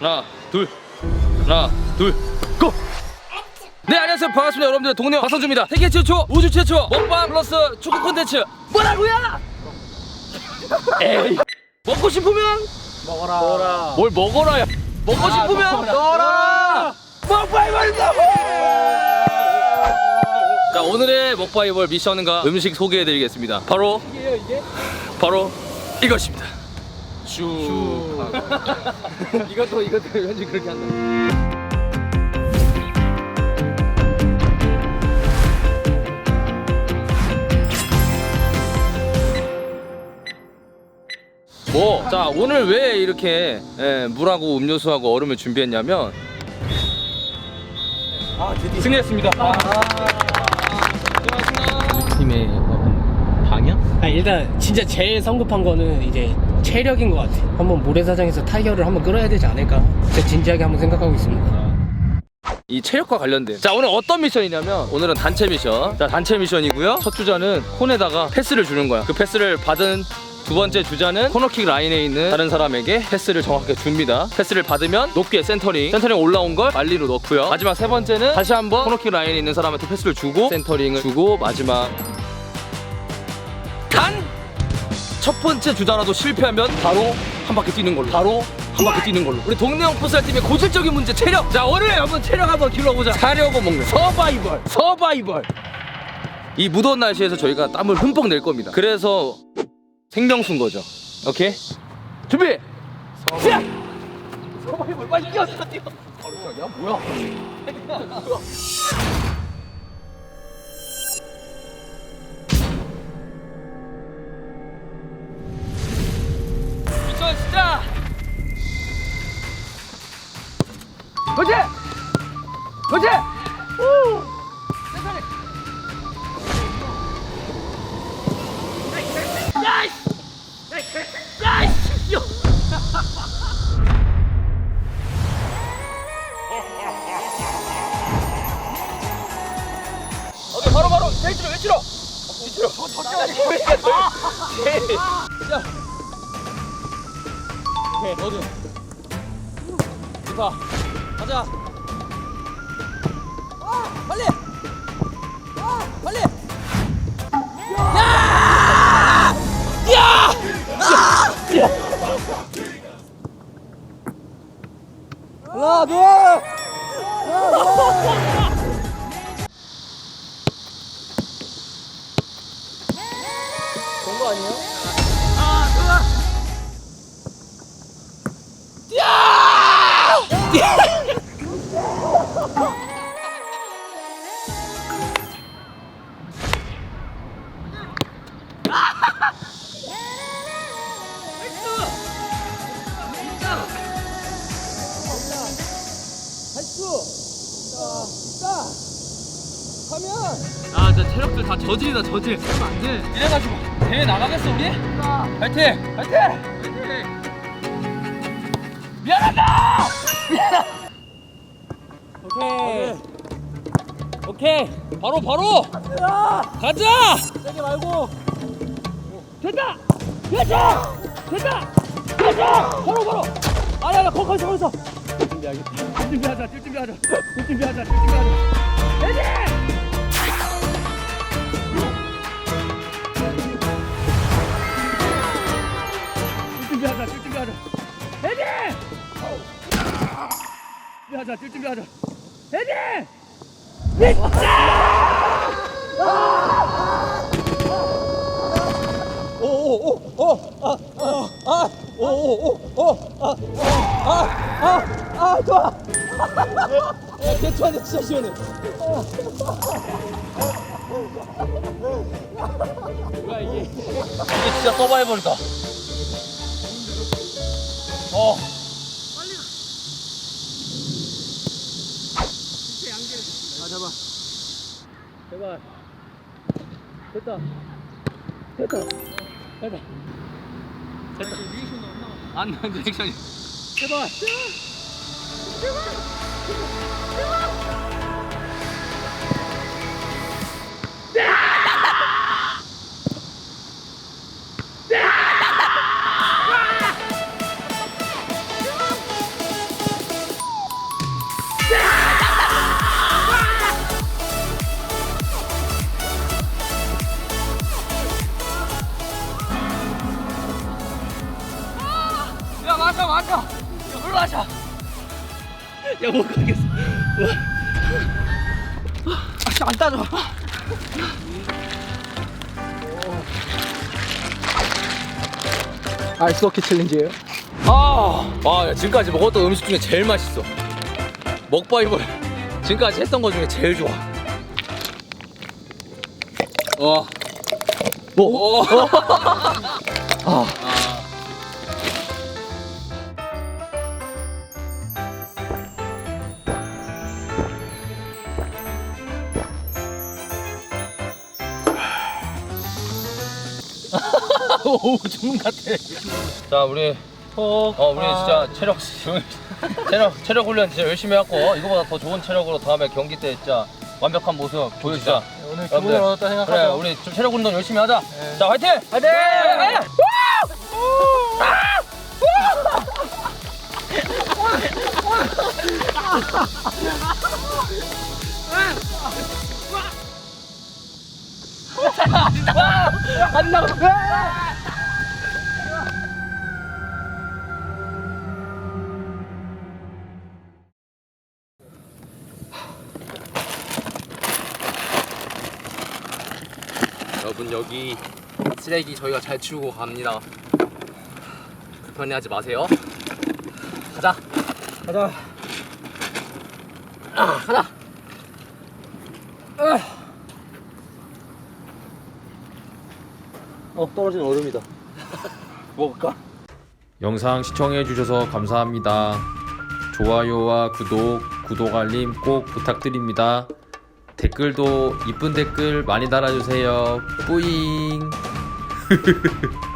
하나 둘. 하나 둘. 고! 네 안녕하세요. 반갑습니다. 여러분들. 동네 박성주입니다. 세계 최초 우주 최초 먹방 플러스 축구 콘텐츠. 뭐라고요? 에이. 먹고 싶으면? 먹어라. 뭘 먹어라 야. 먹고 싶으면? 먹어라. 먹바이벌이다 자 오늘의 먹바이벌 미션은가 음식 소개해드리겠습니다. 바로 이게요 이게? 바로 이것입니다 슈 이것도 이것도 왠지 그렇게 한다. 뭐, 자 오늘 왜 이렇게 예, 물하고 음료수하고 얼음을 준비했냐면 아 드디어. 승리했습니다. 팀 방향? 아, 일단 진짜 제일 성급한 거는 이제 체력인 것 같아. 한번 모래사장에서 타이어를 한번 끌어야 되지 않을까? 진짜 진지하게 한번 생각하고 있습니다. 이 체력과 관련된. 자 오늘 어떤 미션이냐면 오늘은 단체 미션. 자 단체 미션이고요. 첫 주자는 콘에다가 패스를 주는 거야. 그 패스를 받은 두 번째 주자는 코너킥 라인에 있는 다른 사람에게 패스를 정확하게 줍니다. 패스를 받으면 높게 센터링, 센터링 올라온 걸 말리로 넣고요. 마지막 세 번째는 다시 한번 코너킥 라인에 있는 사람한테 패스를 주고 센터링을 주고 마지막 첫 번째 주자라도 실패하면 바로 한 바퀴 뛰는 걸로. 바로 한 바퀴 뛰는 걸로. 우리 동네형 풋살 팀의 고질적인 문제 체력. 자 오늘 한번 체력 한번 길러보자. 사려고 먹는 서바이벌. 서바이벌. 이 무더운 날씨에서 저희가 땀을 흠뻑 낼 겁니다. 그래서 생명수인 거죠. 오케이? 준비. 시작. 서바이벌 빨리 뛰어 뛰어 뭐야? 제일 뒤로 왼쪽으로. 밑으로. 더 제일 제일 자 오케이. 너도 좋다. 가자. 빨리. 빨리. 하나 둘. 거 아니에요? 아, 진짜 체력들 다 저질이다, 저질. 그러면. 이래가지고 대회 나가겠어, 우리? 파이팅! 파이팅! 미안하다! 오케이. 오케이. 바로, 바로! 가자! 세게 말고. 됐다! 됐다! 됐다! 됐다! 바로, 바로! 아니야, 나 거기서, 거기서! 준비하겠다. 준비하자, 뛸 준비하자. 뛸 준비하자, 뛸 준비하자. 뛸 준비하자, 뛸 준비하자. 레디! 아 좋아. 야 개투한테 진짜 시원해. 뭐야 이게 이게 진짜 서바이벌이다 어 잡아. 제발. 됐다. 됐다. 됐다. 안 나온 리액션이 제발. 올라가자. 야, 못 가겠어. 아, 안 따져. 아이스호키 챌린지예요? 아, 아, 야, 지금까지 먹었던 음식 중에 제일 맛있어. 먹바이벌. 지금까지 했던 것 중에 제일 좋아. 와. 뭐? 아. 오, 주문 같아. 자, 우리 어, 우리 진짜 체력 체력 체력 훈련 진짜 열심히 했고 이거보다 더 좋은 체력으로 다음에 경기 때 진짜 완벽한 모습 보여주자. 오늘 여러분들, 기분을 얻었다 그래, 생각하죠. 우리 좀 체력 운동 열심히 하자. 자, 화이팅! 화이팅! 여기 쓰레기 저희가 잘 치우고 갑니다. 불편해하지 마세요. 가자. 가자. 아, 가자. 어, 떨어진 얼음이다. 먹을까? 영상 시청해주셔서 감사합니다. 좋아요와 구독, 구독 알림 꼭 부탁드립니다. 댓글도 이쁜 댓글 많이 달아주세요. 뿌잉!